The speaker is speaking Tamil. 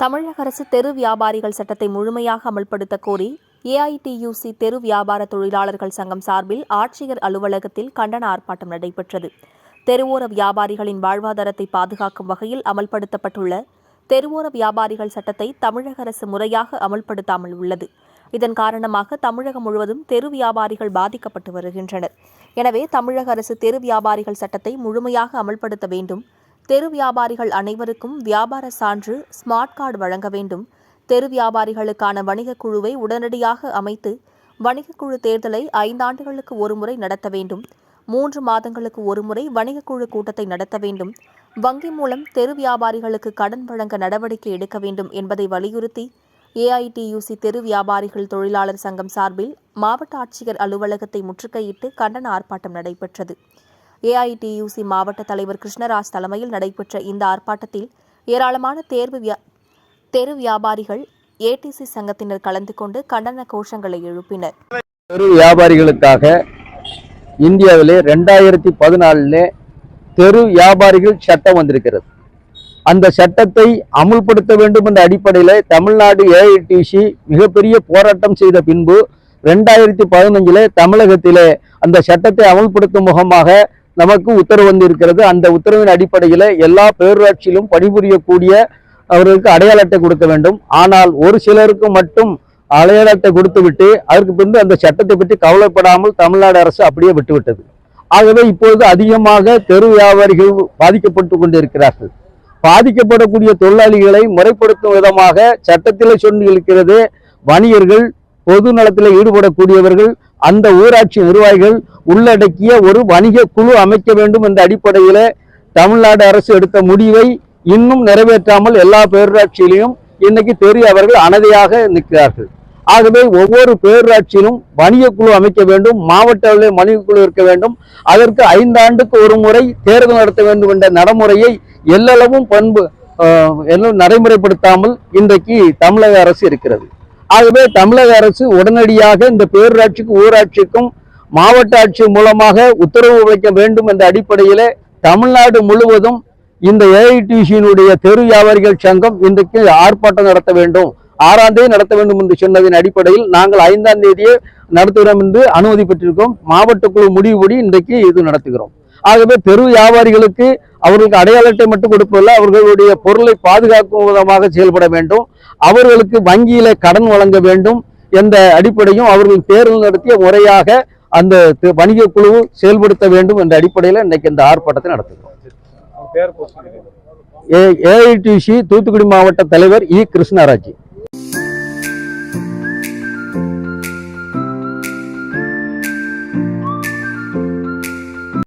தமிழக அரசு தெரு வியாபாரிகள் சட்டத்தை முழுமையாக அமல்படுத்த கோரி ஏஐடியூசி தெரு வியாபார தொழிலாளர்கள் சங்கம் சார்பில் ஆட்சியர் அலுவலகத்தில் கண்டன ஆர்ப்பாட்டம் நடைபெற்றது. தெருவோர வியாபாரிகளின் வாழ்வாதாரத்தை பாதுகாக்கும் வகையில் அமல்படுத்தப்பட்டுள்ள தெருவோர வியாபாரிகள் சட்டத்தை தமிழக அரசு முறையாக அமல்படுத்தாமல் உள்ளது. இதன் காரணமாக தமிழகம் முழுவதும் தெரு வியாபாரிகள் பாதிக்கப்பட்டு வருகின்றனர். எனவே தமிழக அரசு தெரு வியாபாரிகள் சட்டத்தை முழுமையாக அமல்படுத்த வேண்டும். தெரு வியாபாரிகள் அனைவருக்கும் வியாபார சான்று ஸ்மார்ட் கார்டு வழங்க வேண்டும். தெரு வியாபாரிகளுக்கான வணிகக் குழுவை உடனடியாக அமைத்து வணிகக் குழு தேர்தலை ஐந்தாண்டுகளுக்கு ஒருமுறை நடத்த வேண்டும். மூன்று மாதங்களுக்கு ஒருமுறை வணிகக் குழு கூட்டத்தை நடத்த வேண்டும். வங்கி மூலம் தெரு வியாபாரிகளுக்கு கடன் வழங்க நடவடிக்கை எடுக்க வேண்டும் என்பதை வலியுறுத்தி ஏஐடியூசி தெரு வியாபாரிகள் தொழிலாளர் சங்கம் சார்பில் மாவட்ட ஆட்சியர் அலுவலகத்தை முற்றுகையிட்டு கண்டன ஆர்ப்பாட்டம் நடைபெற்றது. ஏஐடியூசி மாவட்ட தலைவர் கிருஷ்ணராஜ் தலைமையில் நடைபெற்ற இந்த ஆர்ப்பாட்டத்தில் ஏராளமான தேர்வு தெரு வியாபாரிகள் ஏடிசி சங்கத்தினர் கலந்து கொண்டு கண்டன கோஷங்களை எழுப்பினர். தெரு வியாபாரிகளுக்காக இந்தியாவிலே ரெண்டாயிரத்தி பதினாலில் தெரு வியாபாரிகள் சட்டம் வந்திருக்கிறது. அந்த சட்டத்தை அமுல்படுத்த வேண்டும் என்ற அடிப்படையில் தமிழ்நாடு ஏஐடிசி மிகப்பெரிய போராட்டம் செய்த பின்பு ரெண்டாயிரத்தி பதினஞ்சில் தமிழகத்திலே அந்த சட்டத்தை அமுல்படுத்தும் முகமாக நமக்கு உத்தரவு வந்திருக்கிறது. அந்த உத்தரவின் அடிப்படையில் எல்லா பேரூராட்சியிலும் பணிபுரியக்கூடிய அவர்களுக்கு அடையாள அட்டை கொடுக்க வேண்டும். ஆனால் ஒரு சிலருக்கு மட்டும் அடையாள அட்டை கொடுத்துவிட்டு அதற்கு பிறகு அந்த சட்டத்தை பற்றி கவலைப்படாமல் தமிழ்நாடு அரசு அப்படியே விட்டுவிட்டது. ஆகவே இப்பொழுது அதிகமாக தெரு வியாபாரிகள் பாதிக்கப்பட்டு கொண்டிருக்கிறார்கள். பாதிக்கப்படக்கூடிய தொழிலாளிகளை முறைப்படுத்தும் விதமாக சட்டத்தில் சொல்லி இருக்கிறது வணிகர்கள் பொது நலத்தில் ஈடுபடக்கூடியவர்கள் அந்த ஊராட்சி நிர்வாகிகள் உள்ளடக்கிய ஒரு வணிக குழு அமைக்க வேண்டும் என்ற அடிப்படையில் தமிழ்நாடு அரசு எடுத்த முடிவை இன்னும் நிறைவேற்றாமல் எல்லா பேரூராட்சியிலையும் இன்னைக்கு தெரிய அவர்கள் அனதையாக நிற்கிறார்கள். ஆகவே ஒவ்வொரு பேரூராட்சியிலும் வணிக குழு அமைக்க வேண்டும் மாவட்ட அளவில் வணிக குழு இருக்க வேண்டும் அதற்கு ஐந்தாண்டுக்கு ஒரு முறை தேர்தல் நடத்த வேண்டும் என்ற நடைமுறையை எல்லளவும் பண்பு எல்லாம் நடைமுறைப்படுத்தாமல் இன்றைக்கு தமிழக அரசு இருக்கிறது. ஆகவே தமிழக அரசு உடனடியாக இந்த பேரூராட்சிக்கும் ஊராட்சிக்கும் மாவட்ட ஆட்சி மூலமாக உத்தரவு வைக்க வேண்டும் என்ற அடிப்படையில் தமிழ்நாடு முழுவதும் இந்த ஏஐடிசியினுடைய தெரு வியாபாரிகள் சங்கம் இன்றைக்கு ஆர்ப்பாட்டம் நடத்த வேண்டும். ஆறாம் தேதி நடத்த வேண்டும் என்று சொன்னதின் அடிப்படையில் நாங்கள் ஐந்தாம் தேதியே நடத்துகிறோம் என்று அனுமதி பெற்றிருக்கோம் மாவட்ட குழு முடிவுபடி இன்றைக்கு இது நடத்துகிறோம். ஆகவே தெரு வியாபாரிகளுக்கு அவர்களுக்கு அடையாள அட்டை மட்டும் கொடுப்பதில்லை அவர்களுடைய பொருளை பாதுகாக்கும் விதமாக செயல்பட வேண்டும். அவர்களுக்கு வங்கியில கடன் வழங்க வேண்டும் என்ற அடிப்படையும் அவர்கள் தேர்தல் நடத்திய முறையாக அந்த வணிக குழு செயல்படுத்த வேண்டும் என்ற அடிப்படையில் இன்னைக்கு இந்த ஆர்ப்பாட்டத்தை நடத்துகிறோம் பேர் ஏஐடிசி தூத்துக்குடி மாவட்ட தலைவர் இ. கிருஷ்ணராஜ்.